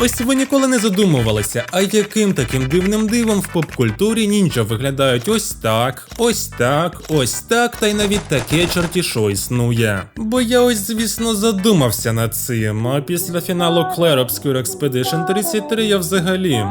Ось ви ніколи не задумувалися, а яким таким дивним дивом в поп-культурі нінджа виглядають ось так, ось так, ось так, та й навіть таке чорті що існує. Бо я ось, звісно, задумався над цим, а після фіналу Clair Obscure Expedition 33 я взагалі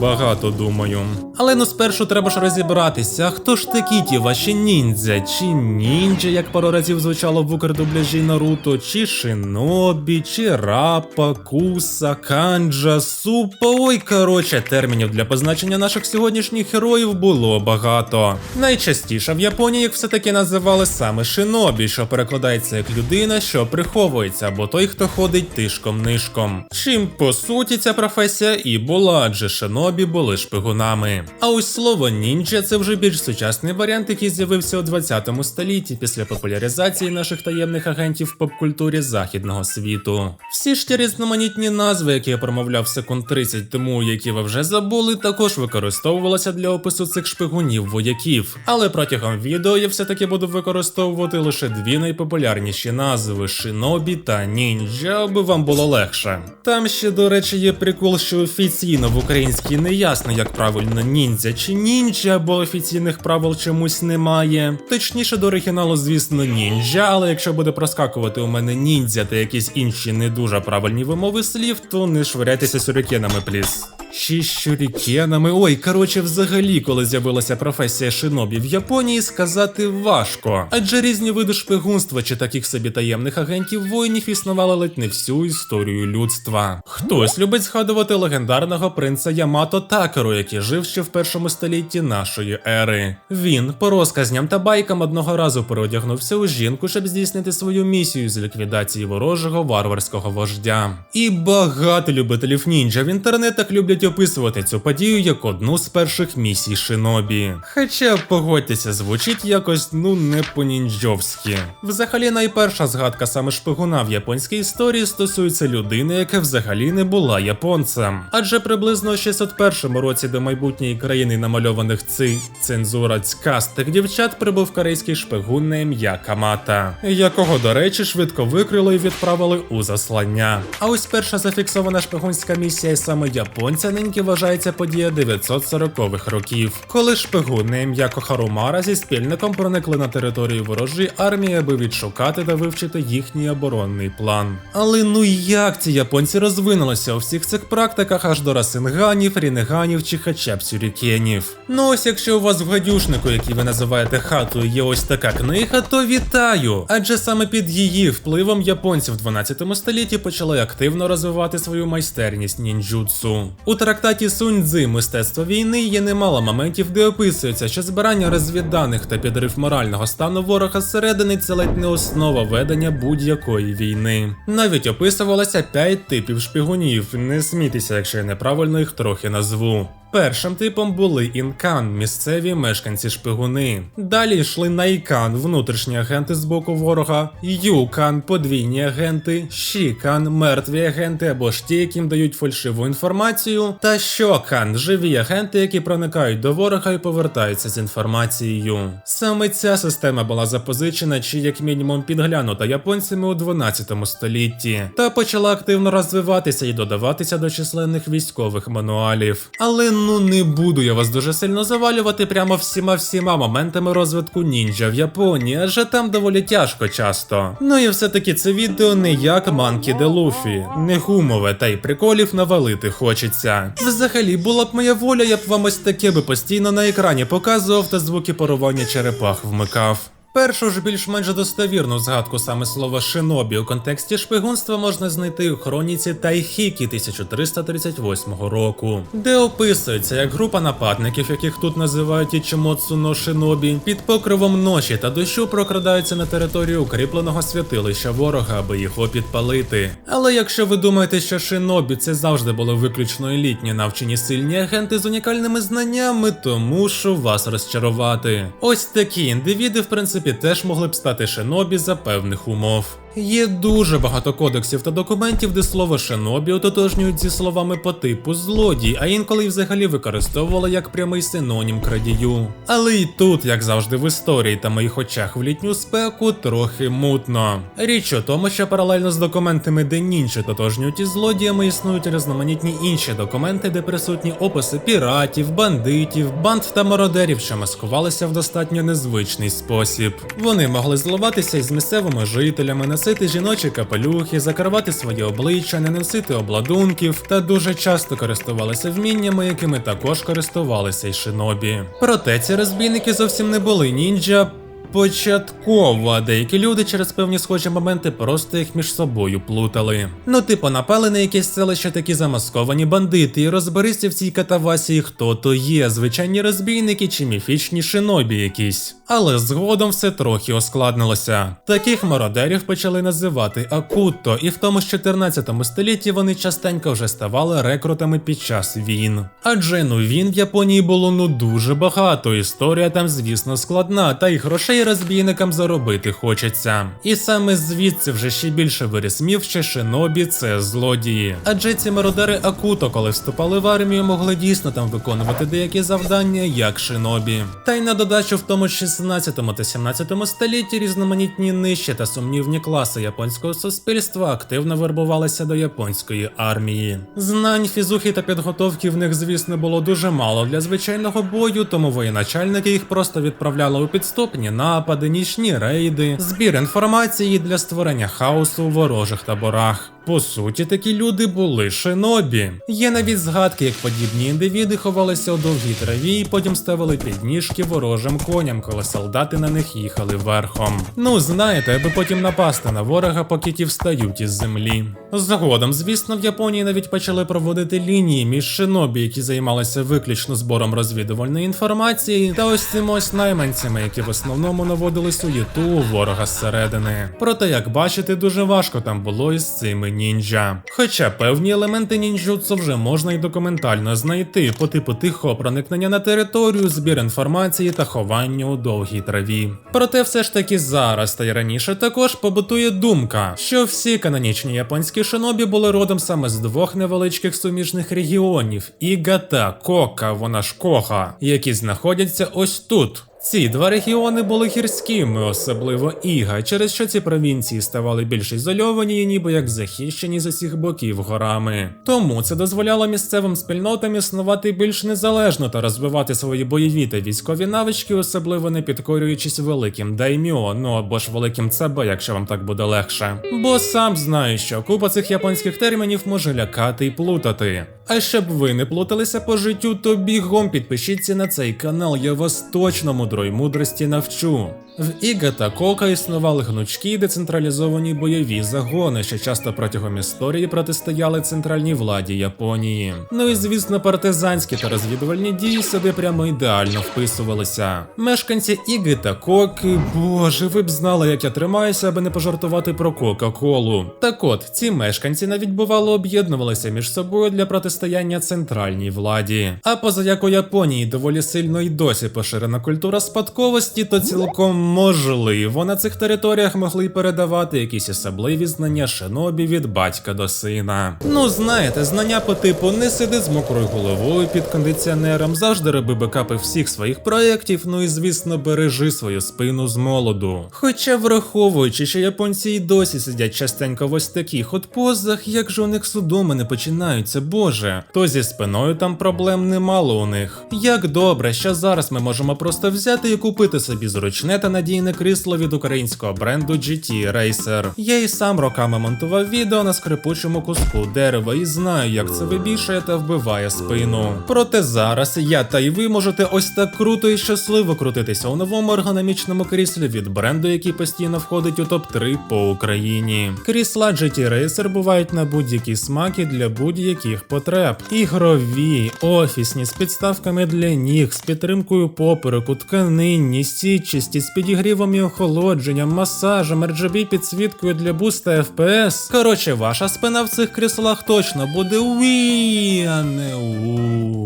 багато думаю. Але ну спершу треба ж розібратися, хто ж такі ті ваші ніндзя, чи ніндзя, як пару разів звучало в укрдубляжі Наруто, чи шинобі, чи рапа, куса, канджа, супа. Ой, коротше, термінів для позначення наших сьогоднішніх героїв було багато. Найчастіше в Японії їх все-таки називали саме шинобі, що перекладається як людина, що приховується, або той, хто ходить тишком-нишком. Чим по суті ця професія і була, адже шинобі були шпигунами. А ось слово нінджа це вже більш сучасний варіант, який з'явився у 20 столітті після популяризації наших таємних агентів в попкультурі західного світу. Всі ж ті різноманітні назви, які я промовляв секунд 30 тому, які ви вже забули, також використовувалися для опису цих шпигунів вояків. Але протягом відео я все-таки буду використовувати лише дві найпопулярніші назви шинобі та ніндзя, аби вам було легше. Там ще, до речі, є прикол, що офіційно в українській не ясно, як правильно ніндзя чи ніндзя, бо офіційних правил чомусь немає. Точніше, до оригіналу, звісно, ніндзя, але якщо буде проскакувати у мене ніндзя та якісь інші не дуже правильні вимови слів, то не швиряйтеся сюрикенами, пліс. Чи щурікенами. Ой, коротше, взагалі, коли з'явилася професія шинобі в Японії, сказати важко. Адже різні види шпигунства чи таких собі таємних агентів воїнів існували ледь не всю історію людства. Хтось любить згадувати легендарного принца Ямато Такеру, який жив ще в першому столітті нашої ери. Він, по розказням та байкам, одного разу переодягнувся у жінку, щоб здійснити свою місію з ліквідації ворожого варварського вождя. І багато любителів ніндзя в інтернетах люблять описувати цю подію як одну з перших місій шинобі. Хоча, погодьтеся, звучить якось ну не по-ніндзьовськи. Взагалі, найперша згадка саме шпигуна в японській історії стосується людини, яка взагалі не була японцем. Адже приблизно у 601 році до майбутньої країни намальованих ци цензура цькастих дівчат прибув корейський шпигун на ім'я Камата, якого, до речі, швидко викрили і відправили у заслання. А ось перша зафіксована шпигунська місія саме японця ниньки вважається подія 940-х років, коли шпигун на ім'я Кохарумара зі спільником проникли на територію ворожої армії, аби відшукати та вивчити їхній оборонний план. Але ну як ці японці розвинулися у всіх цих практиках аж до расинганів, рінеганів чи хоча б сюрікенів? Ну ось якщо у вас в гадюшнику, який ви називаєте хатою, є ось така книга, то вітаю! Адже саме під її впливом японці в 12 столітті почали активно розвивати свою майстерність нінджутсу. У трактаті Сунь Цзи Мистецтво війни є немало моментів, де описується, що збирання розвідданих та підрив морального стану ворога зсередини це ледь не основа ведення будь-якої війни. Навіть описувалося 5 типів шпигунів. Не смійтеся, якщо я неправильно їх трохи назву. Першим типом були інкан, місцеві мешканці шпигуни. Далі йшли найкан, внутрішні агенти з боку ворога, юкан, подвійні агенти, шікан, мертві агенти або ж ті, яким дають фальшиву інформацію, та щокан, живі агенти, які проникають до ворога і повертаються з інформацією. Саме ця система була запозичена чи як мінімум підглянута японцями у 12 столітті, та почала активно розвиватися і додаватися до численних військових мануалів. Але ну не буду я вас дуже сильно завалювати прямо всіма всіма моментами розвитку ніндзя в Японії, адже там доволі тяжко часто. Ну і все-таки це відео не як манкі де Луфі, не гумове, та й приколів навалити хочеться. Взагалі була б моя воля, я б вам ось таке би постійно на екрані показував та звуки парування черепах вмикав. Першу ж більш-менш достовірну згадку саме слова шинобі у контексті шпигунства можна знайти у хроніці Тайхікі 1338 року, де описується, як група нападників, яких тут називають Ічимоцу но шинобі, під покривом ночі та дощу прокрадаються на територію укріпленого святилища ворога, аби його підпалити. Але якщо ви думаєте, що шинобі це завжди були виключно елітні навчені сильні агенти з унікальними знаннями, то мушу вас розчарувати. Ось такі індивіди, в принципі, теж могли б стати шинобі за певних умов. Є дуже багато кодексів та документів, де слово шинобі ототожнюють зі словами по типу злодій, а інколи й взагалі використовували як прямий синонім крадію. Але і тут, як завжди в історії та моїх очах в літню спеку, трохи мутно. Річ у тому, що паралельно з документами, де нінші тотожнюють із злодіями, існують різноманітні інші документи, де присутні описи піратів, бандитів, банд та мародерів, що маскувалися в достатньо незвичний спосіб. Вони могли зливатися із місцевими жителями, носити жіночі капелюхи, закривати свої обличчя, не носити обладунків та дуже часто користувалися вміннями, якими також користувалися й шинобі. Проте ці розбійники зовсім не були ніндзя. Початково а деякі люди через певні схожі моменти просто їх між собою плутали. Ну, типу, напали на якесь селище такі замасковані бандити, і розберися в цій катавасії, хто то є, звичайні розбійники чи міфічні шинобі якісь. Але згодом все трохи ускладнилося. Таких мародерів почали називати Акутто, і в тому ж 14 столітті вони частенько вже ставали рекрутами під час війн. Адже ну він в Японії було ну дуже багато. Історія там, звісно, складна, та й грошей розбійникам заробити хочеться. І саме звідси вже ще більше виріс міф, що шинобі це злодії. Адже ці мародери Акуто, коли вступали в армію, могли дійсно там виконувати деякі завдання, як шинобі. Та й на додачу в тому ж 16 та 17 столітті різноманітні нижчі та сумнівні класи японського суспільства активно вербувалися до японської армії. Знань, фізухи та підготовки в них, звісно, було дуже мало для звичайного бою, тому воєначальники їх просто відправляли у підступні напади, нічні рейди, збір інформації для створення хаосу у ворожих таборах. По суті, такі люди були шинобі. Є навіть згадки, як подібні індивіди ховалися у довгій траві і потім ставили підніжки ворожим коням, коли солдати на них їхали верхом. Ну знаєте, аби потім напасти на ворога, поки ті встають із землі. Згодом, звісно, в Японії навіть почали проводити лінії між шинобі, які займалися виключно збором розвідувальної інформації, та ось цими ось найманцями, які в основному наводили суєту у ворога зсередини. Проте, як бачите, дуже важко там було із цими ніндзя. Хоча певні елементи нінджутсу вже можна й документально знайти, по типу тихого проникнення на територію, збір інформації та ховання у довгій траві. Проте все ж таки зараз та й раніше також побутує думка, що всі канонічні японські шинобі були родом саме з двох невеличких суміжних регіонів Іга та Кока, вона ж Коха, які знаходяться ось тут. Ці два регіони були гірськими, особливо Іга, через що ці провінції ставали більш ізольовані і ніби як захищені з усіх боків горами. Тому це дозволяло місцевим спільнотам існувати більш незалежно та розвивати свої бойові та військові навички, особливо не підкорюючись великим дайміо, ну або ж великим ЦБ, якщо вам так буде легше. Бо сам знаю, що купа цих японських термінів може лякати і плутати. А щоб ви не плуталися по життю, то бігом підпишіться на цей канал, я вас точно мудрої мудрості навчу. В Іга та Кока існували гнучкі децентралізовані бойові загони, що часто протягом історії протистояли центральній владі Японії. Ну і звісно, партизанські та розвідувальні дії сюди прямо ідеально вписувалися. Мешканці Іги та Коки, боже, ви б знали, як я тримаюся, аби не пожартувати про Кока-Колу. Так от, ці мешканці навіть бувало об'єднувалися між собою для протистояння центральній владі. А поза як у Японії доволі сильно і досі поширена культура спадковості, то цілком можливо на цих територіях могли передавати якісь особливі знання шинобі від батька до сина. Ну знаєте, знання по типу не сиди з мокрою головою під кондиціонером, завжди роби бекапи всіх своїх проєктів, ну і звісно, бережи свою спину з молоду. Хоча враховуючи, що японці й досі сидять частенько в ось таких от позах, як же у них судоми не починаються, боже, то зі спиною там проблем немало у них. Як добре, що зараз ми можемо просто взяти і купити собі зручне та надійне крісло від українського бренду GT Racer. Я і сам роками монтував відео на скрипучому куску дерева і знаю, як це вибішує та вбиває спину. Проте зараз я та й ви можете ось так круто і щасливо крутитися у новому ергономічному кріслі від бренду, який постійно входить у топ-3 по Україні. Крісла GT Racer бувають на будь-які смаки для будь-яких потреб. Ігрові, офісні, з підставками для ніг, з підтримкою попереку, тканинні, стійчисті, з підігрівом і охолодженням, масажем, RGB підсвіткою для буста FPS. Коротше, ваша спина в цих кріслах точно буде уі, а не у.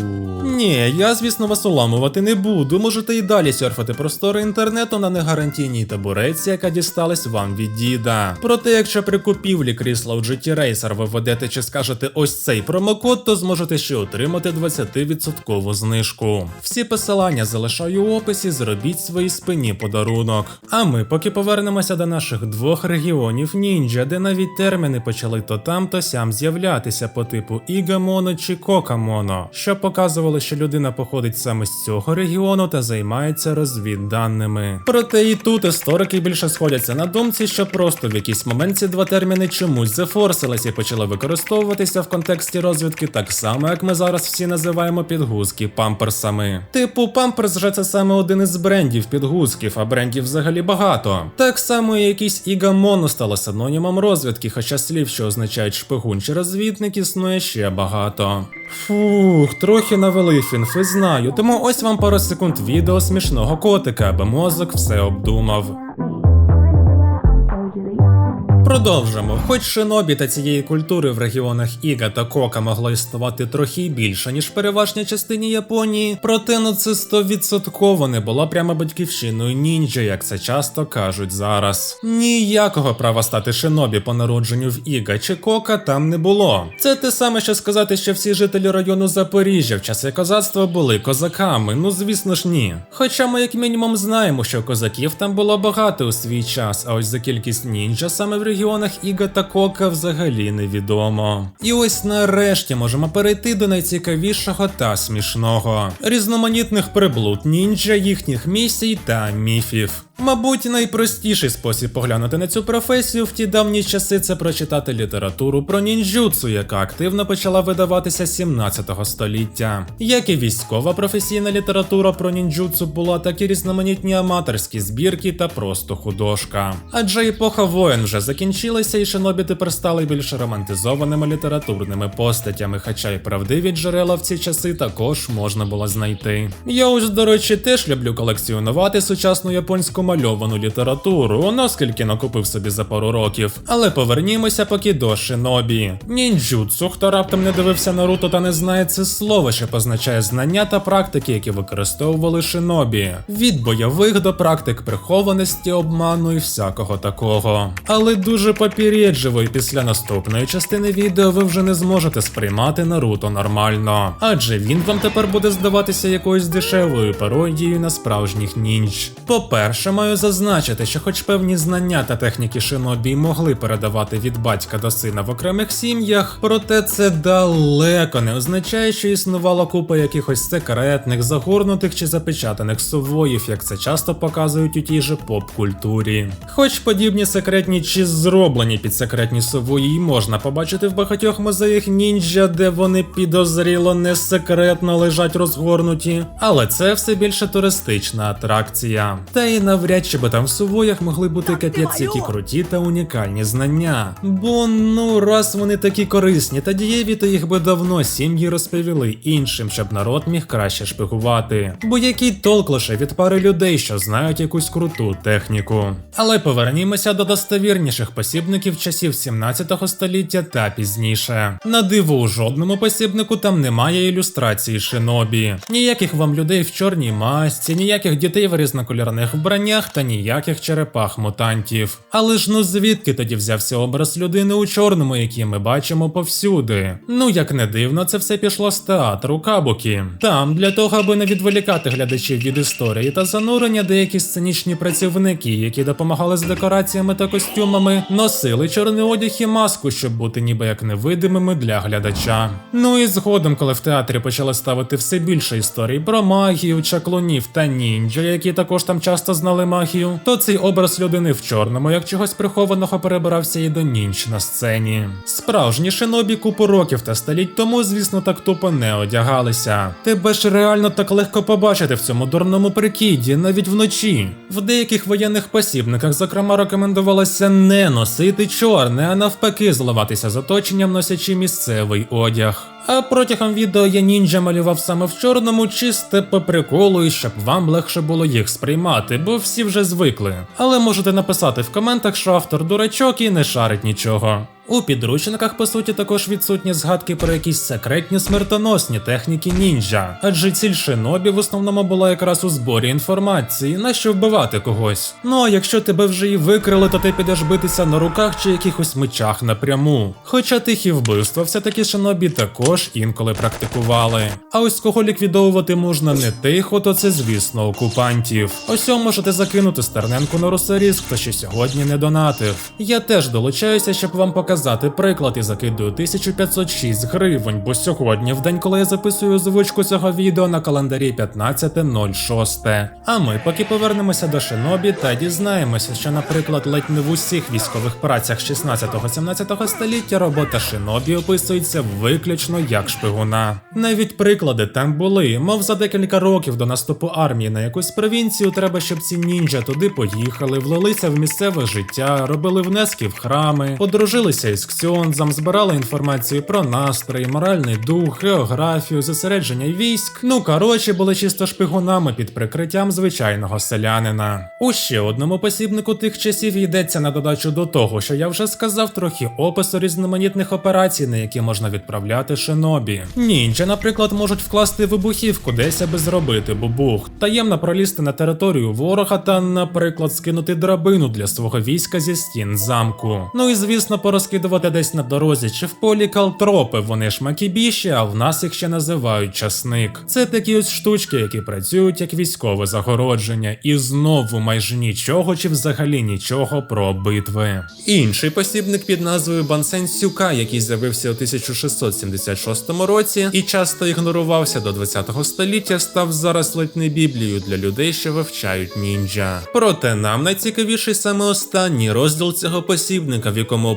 Ні, я, звісно, вас уламувати не буду. Можете і далі серфати простори інтернету на негарантійній табуреці, яка дісталась вам від діда. Проте, якщо при купівлі крісла у GT Racer ви введете чи скажете ось цей промокод, то зможете ще отримати 20% знижку. Всі посилання залишаю у описі, зробіть своїй спині подарунок. А ми поки повернемося до наших двох регіонів ніндзя, де навіть терміни почали то там, то сям з'являтися по типу Ігамоно чи Кокамоно, що показувало, що людина походить саме з цього регіону та займається розвідданими. Проте і тут історики більше сходяться на думці, що просто в якийсь момент ці два терміни чомусь зафорсились і почали використовуватися в контексті розвідки так само, як ми зараз всі називаємо підгузки памперсами. Типу, памперс же це саме один із брендів підгузків, а брендів взагалі багато. Так само і якісь Ігамоно стало синонімом розвідки, хоча слів, що означають шпигун чи розвідник, існує ще багато. Фух, трохи навели фінфи знаю, тому ось вам пару секунд відео смішного котика, аби мозок все обдумав. Продовжимо. Хоч шинобі та цієї культури в регіонах Іга та Кока могло існувати трохи більше, ніж в переважній частині Японії, проте ну це стовідсотково не було прямо батьківщиною ніндзя, як це часто кажуть зараз. Ніякого права стати шинобі по народженню в Іга чи Кока там не було. Це те саме, що сказати, що всі жителі району Запоріжжя в часи козацтва були козаками. Ну звісно ж ні. Хоча ми як мінімум знаємо, що козаків там було багато у свій час, а ось за кількість ніндзя саме в регіонах Іга та взагалі невідомо. І ось нарешті можемо перейти до найцікавішого та смішного різноманітних приблуд ніндзя, їхніх місій та міфів. Мабуть, найпростіший спосіб поглянути на цю професію в ті давні часи це прочитати літературу про нінджутсу, яка активно почала видаватися 17 століття. Як і військова професійна література про нінджутсу була, так і різноманітні аматорські збірки та просто художка. Адже епоха воєн вже закінчилася, і шинобі тепер стали більш романтизованими літературними постатями, хоча й правдиві джерела в ці часи також можна було знайти. Я ось, до речі, теж люблю колекціонувати сучасну японську мальовану літературу, наскільки накупив собі за пару років. Але повернімося поки до шинобі. Нінджутсу, хто раптом не дивився Наруто та не знає це слово, що позначає знання та практики, які використовували шинобі. Від бойових до практик прихованості, обману і всякого такого. Але дуже попередживо, і після наступної частини відео ви вже не зможете сприймати Наруто нормально. Адже він вам тепер буде здаватися якоюсь дешевою пародією на справжніх ніндж. По-перше, маю зазначити, що хоч певні знання та техніки шинобі могли передавати від батька до сина в окремих сім'ях, проте це далеко не означає, що існувала купа якихось секретних, загорнутих чи запечатаних сувоїв, як це часто показують у тій же поп-культурі. Хоч подібні секретні чи зроблені під секретні сувої можна побачити в багатьох музеях ніндзя, де вони підозріло не секретно лежать розгорнуті, але це все більше туристична атракція. Та й навряд чи би там в сувоях могли бути капець які круті та унікальні знання. Бо ну раз вони такі корисні та дієві, то їх би давно сім'ї розповіли іншим, щоб народ міг краще шпигувати. Бо який толк лише від пари людей, що знають якусь круту техніку. Але повернімося до достовірніших посібників часів 17 століття та пізніше. На диво у жодному посібнику там немає ілюстрації шинобі, ніяких вам людей в чорній масці, ніяких дітей в різнокольорних вбраннях та ніяких черепах мутантів. Але ж ну звідки тоді взявся образ людини у чорному, який ми бачимо повсюди? Ну як не дивно, це все пішло з театру Кабукі. Там для того, аби не відволікати глядачів від історії та занурення, деякі сценічні працівники, які допомагали з декораціями та костюмами, носили чорний одяг і маску, щоб бути ніби як невидимими для глядача. Ну і згодом, коли в театрі почали ставити все більше історій про магію, чаклунів та ніндзя, які також там часто знали магію, то цей образ людини в чорному, як чогось прихованого, перебирався і до нінч на сцені. Справжні шинобі купу років та століть тому, звісно, так тупо не одягалися. Тебе ж реально так легко побачити в цьому дурному прикиді, навіть вночі. В деяких воєнних посібниках, зокрема, рекомендувалося не носити чорне, а навпаки, зливатися з оточенням, носячи місцевий одяг. А протягом відео я ніндзя малював саме в чорному, чисте по приколу, і щоб вам легше було їх сприймати, бо всі вже звикли. Але можете написати в коментах, що автор дурачок і не шарить нічого. У підручниках, по суті, також відсутні згадки про якісь секретні смертоносні техніки ніндзя, адже ціль шинобі в основному була якраз у зборі інформації, на що вбивати когось. Ну а якщо тебе вже і викрили, то ти підеш битися на руках чи якихось мечах напряму. Хоча тихі вбивства все-таки шинобі також інколи практикували. А ось кого ліквідовувати можна не тихо, то це звісно окупантів. Ось можете закинути стерненку на русоріз, хто ще сьогодні не донатив. Я теж долучаюся, щоб вам показати приклад і закидую 1506 гривень, бо сьогодні, в день, коли я записую озвучку цього відео на календарі 15.06. А ми поки повернемося до шинобі та дізнаємося, що, наприклад, ледь не в усіх військових працях 16-17 століття робота шинобі описується виключно як шпигуна. Навіть приклади там були, мов за декілька років до наступу армії на якусь провінцію треба, щоб ці ніндзя туди поїхали, влилися в місцеве життя, робили внески в храми, подружилися із ксьонзом, збирали інформацію про настрої, моральний дух, географію, зосередження військ. Ну коротше, були чисто шпигунами під прикриттям звичайного селянина. У ще одному посібнику тих часів йдеться на додачу до того, що я вже сказав, трохи опису різноманітних операцій, на які можна відправляти шинобі. Ніндзя, наприклад, можуть вкласти вибухівку десь аби зробити бубух, таємно пролізти на територію ворога та, наприклад, скинути драбину для свого війська зі стін замку. Ну і звісно, порозкидувати десь на дорозі чи в полі калтропи. Вони ж макібіші, а в нас їх ще називають часник. Це такі ось штучки, які працюють як військове загородження, і знову майже нічого чи взагалі нічого про битви. Інший посібник під назвою Бансен Сюка, який з'явився у 1676 році і часто ігнорувався до 20 століття, став зараз ледь не біблією для людей, що вивчають ніндзя. Проте нам найцікавіший саме останній розділ цього посібника, в якому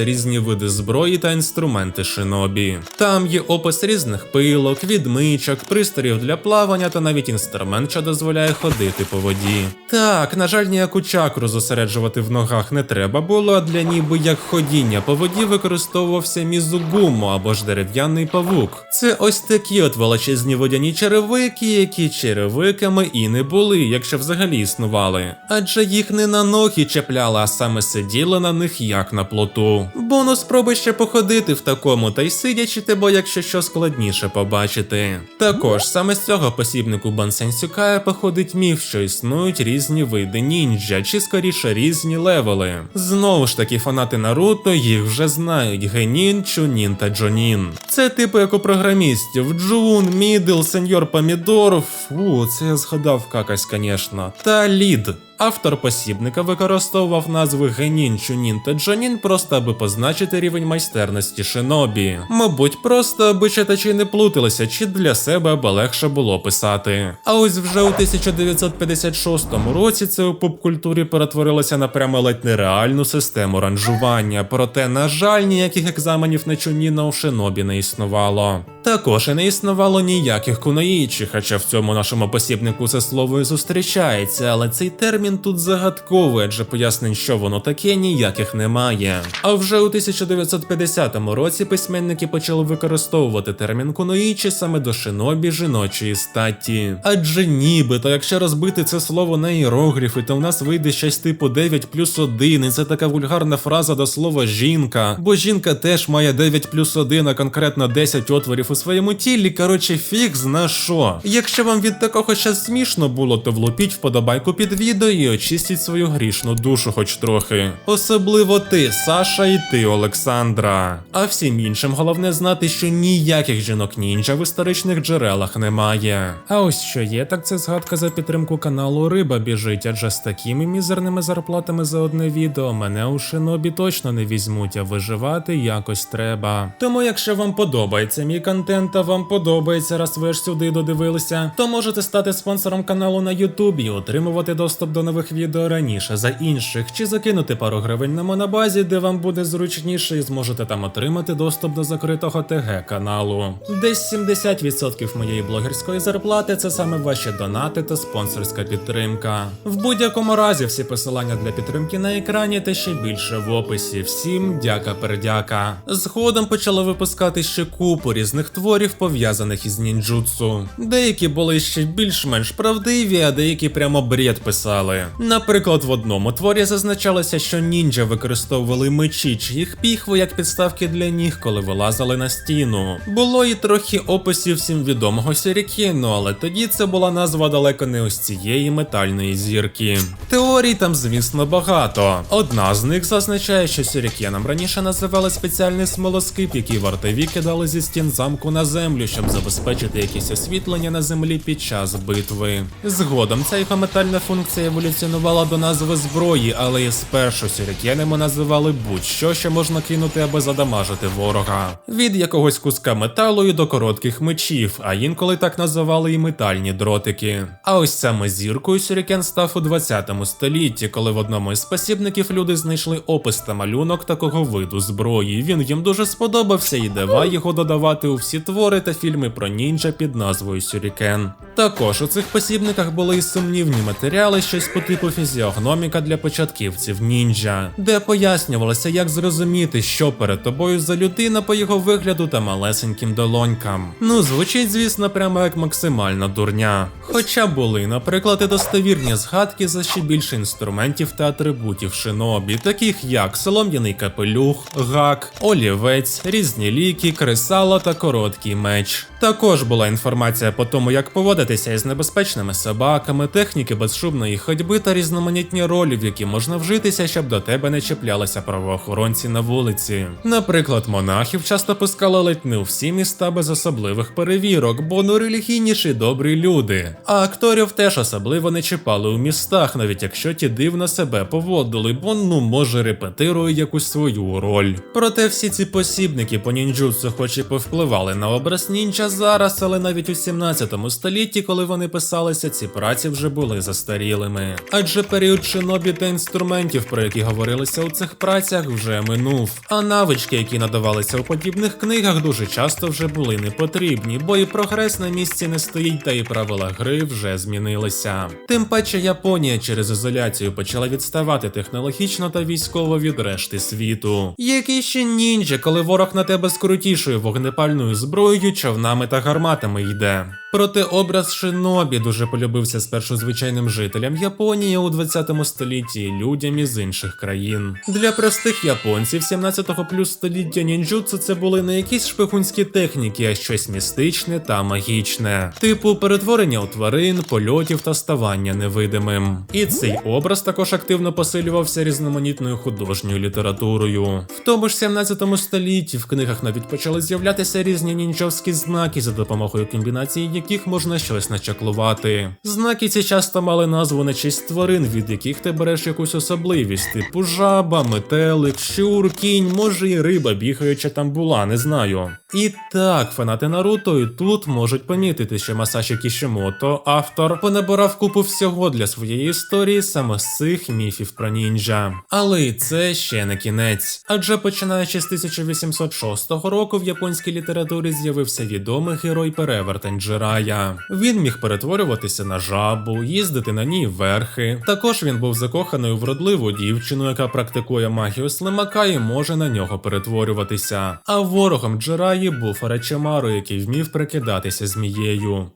описуються різні види зброї та інструменти шинобі. Там є опис різних пилок, відмичок, пристроїв для плавання та навіть інструмент, що дозволяє ходити по воді. Так, на жаль, ніяку чакру зосереджувати в ногах не треба було, а для ніби як ходіння по воді використовувався мізугуму або ж дерев'яний павук. Це ось такі от величезні водяні черевики, які черевиками і не були, якщо взагалі існували. Адже їх не на ноги чіпляли, а саме сиділи на них як на плоту. Бонус спроби ще походити в такому, та й сидячи тебе, якщо що складніше побачити. Також саме з цього посібнику Бансен Сюкая походить міф, що існують різні види ніндзя, чи скоріше різні левели. Знову ж таки, фанати Наруто їх вже знають: Генін, Чунін та Джонін. Це типу як у програмістів: Джун, Мідл, Сеньор Помідор. Фу, це я згадав какась, звісно. Та Лід. Автор посібника використовував назви Генін, Чунін та Джонін просто аби позначити рівень майстерності шинобі. Мабуть, просто аби читачі не плуталися, чи для себе аби легше було писати. А ось вже у 1956 році це у поп-культурі перетворилося на прямо ледь нереальну систему ранжування, проте, на жаль, ніяких екзаменів на Чуніна у шинобі не існувало. Також і не існувало ніяких куноїчі, хоча в цьому нашому посібнику це слово і зустрічається, але цей термін тут загадковий, адже пояснень, що воно таке, ніяких немає. А вже у 1950 році письменники почали використовувати термін куноїчі саме до шинобі жіночої статі. Адже нібито, якщо розбити це слово на іерогліфи, то в нас вийде щось типу 9 плюс 1, і це така вульгарна фраза до слова жінка, бо жінка теж має 9 плюс 1, а конкретно 10 отворів у своєму тілі, коротше, фіг зна що. Якщо вам від такого щас смішно було, то влупіть вподобайку під відео і очистіть свою грішну душу хоч трохи. Особливо ти, Саша, і ти, Олександра. А всім іншим головне знати, що ніяких жінок ніндзя в історичних джерелах немає. А ось що є, так це згадка за підтримку каналу Риба біжить, адже з такими мізерними зарплатами за одне відео мене у шинобі точно не візьмуть, а виживати якось треба. Тому, якщо вам подобається мій контент, а вам подобається, раз ви ж сюди додивилися, то можете стати спонсором каналу на Ютубі отримувати доступ до нових відео раніше за інших, чи закинути пару гривень на монобазі, де вам буде зручніше, і зможете там отримати доступ до закритого ТГ каналу. Десь 70% моєї блогерської зарплати це саме ваші донати та спонсорська підтримка. В будь-якому разі всі посилання для підтримки на екрані та ще більше в описі. Всім дяка передяка. Згодом почали випускати ще купу різних творів, пов'язаних із нінджутсу. Деякі були ще більш-менш правдиві, а деякі прямо бред писали. Наприклад, в одному творі зазначалося, що ніндзя використовували мечі чи їх піхви як підставки для ніг, коли вилазили на стіну. Було і трохи описів всім відомого Сюрікену, але тоді це була назва далеко не ось цієї метальної зірки. Теорій там, звісно, багато. Одна з них зазначає, що Сюрікеном раніше називали спеціальний смолоскип, який вартові кидали зі стін замку на землю, щоб забезпечити якесь освітлення на землі під час битви. Згодом ця його метальна функція еволюціонувала до назви зброї, але і спершу сюрікенами називали будь-що, що можна кинути, аби задамажити ворога. Від якогось куска металу і до коротких мечів, а інколи так називали і метальні дротики. А ось саме зіркою сюрікен став у 20 столітті, коли в одному із спосібників люди знайшли опис та малюнок такого виду зброї. Він їм дуже сподобався і давай його додавати у всі твори та фільми про нінджа під назвою Сюрікен. Також у цих посібниках були й сумнівні матеріали, щось по типу фізіогноміка для початківців ніндзя, де пояснювалося, як зрозуміти, що перед тобою за людина по його вигляду та малесеньким долонькам. Ну, звучить, звісно, прямо як максимальна дурня. Хоча були, наприклад, і достовірні згадки за ще більше інструментів та атрибутів шинобі, таких як солом'яний капелюх, гак, олівець, різні ліки, кресало та короткий меч. Також була інформація по тому, як поводитися із небезпечними собаками, техніки безшумної ходьби та різноманітні ролі, в які можна вжитися, щоб до тебе не чіплялися правоохоронці на вулиці. Наприклад, монахів часто пускали ледь не у всі міста без особливих перевірок, бо ну релігійніші добрі люди. А акторів теж особливо не чіпали у містах, навіть якщо ті дивно себе поводили, бо ну може репетирує якусь свою роль. Проте всі ці посібники по нінджутсу хоч і повпливали на образ нінджа зараз, але навіть у 17 столітті, коли вони писалися, ці праці вже були застарілими. Адже період шинобі та інструментів, про які говорилися у цих працях, вже минув. А навички, які надавалися у подібних книгах, дуже часто вже були не потрібні, бо і прогрес на місці не стоїть, та і правила гри вже змінилися. Тим паче Японія через ізоляцію почала відставати технологічно та військово від решти світу. Які ще ніндзя, коли ворог на тебе з крутішою вогнепальною зброєю, човнами та гарматами йде. Проте образ шинобі дуже полюбився спершу звичайним жителям Японії у 20 столітті і людям із інших країн. Для простих японців 17-го плюс століття нінджутсу це були не якісь шпигунські техніки, а щось містичне та магічне, типу перетворення у тварин, польотів та ставання невидимим. І цей образ також активно посилювався різноманітною художньою літературою. В тому ж 17 столітті в книгах навіть почали з'являтися різні нінджовські знаки, за допомогою комбінації яких можна щось начаклувати. Знаки ці часто мали назву на честь тварин, від яких ти береш якусь особливість, типу жаба, метелик, щур, кінь, може і риба, бігаюча там була, не знаю. І так, фанати Наруто і тут можуть помітити, що Масаші Кішімото, автор, понабирав купу всього для своєї історії саме з цих міфів про нінджа. Але і це ще не кінець. Адже починаючи з 1806 року в японській літературі з'явився відомий герой перевертень Джирая. Він міг перетворюватися на жабу, їздити на ній верхи. Також він був закоханий у вродливу дівчину, яка практикує магію слимака і може на нього перетворюватися. А ворогом Джираї був Арачамару, який вмів прикидатися змією.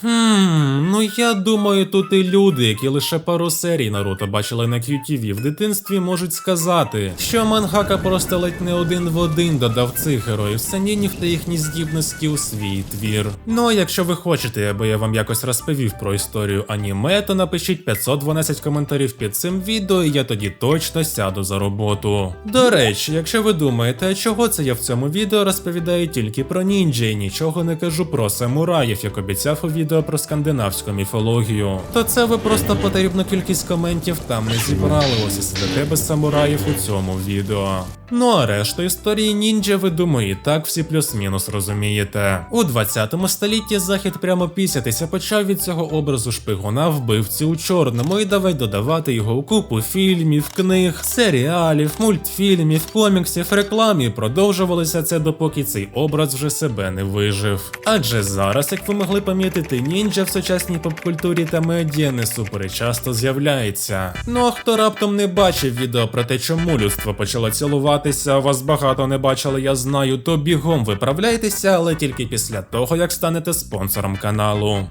Хм, ну я думаю, тут і люди, які лише пару серій Наруто бачили на QTV в дитинстві, можуть сказати, що мангака просто ледь не один в один додав цих героїв санінів та їхні здібності у свій твір. Ну а якщо ви хочете, аби я вам якось розповів про історію аніме, то напишіть 512 коментарів під цим відео, і я тоді точно сяду за роботу. До речі, якщо ви думаєте, чого це я в цьому відео розповідаю тільки про ніндзя і нічого не кажу про самураїв, як обіцяв у відео про скандинавську міфологію, то це ви просто потрібну кількість коментів там не зібрали, ось і сидите без самураїв у цьому відео. Ну а решту історії ніндзя, ви думаю, і так всі плюс-мінус розумієте. У 20 столітті захід прямо пісятися почав від цього образу шпигуна вбивці у чорному і давай додавати його у купу фільмів, книг, серіалів, мультфільмів, коміксів, реклам і продовжувалося це допоки цей образ вже себе не вижив. Адже зараз, як ви могли помітити, ніндзя в сучасній попкультурі та медіа не суперечасто з'являється. Ну а хто раптом не бачив відео про те, чому людство почало цілуватися, вас багато не бачили, я знаю, то бігом виправляйтеся, але тільки після того, як станете спонсором каналу.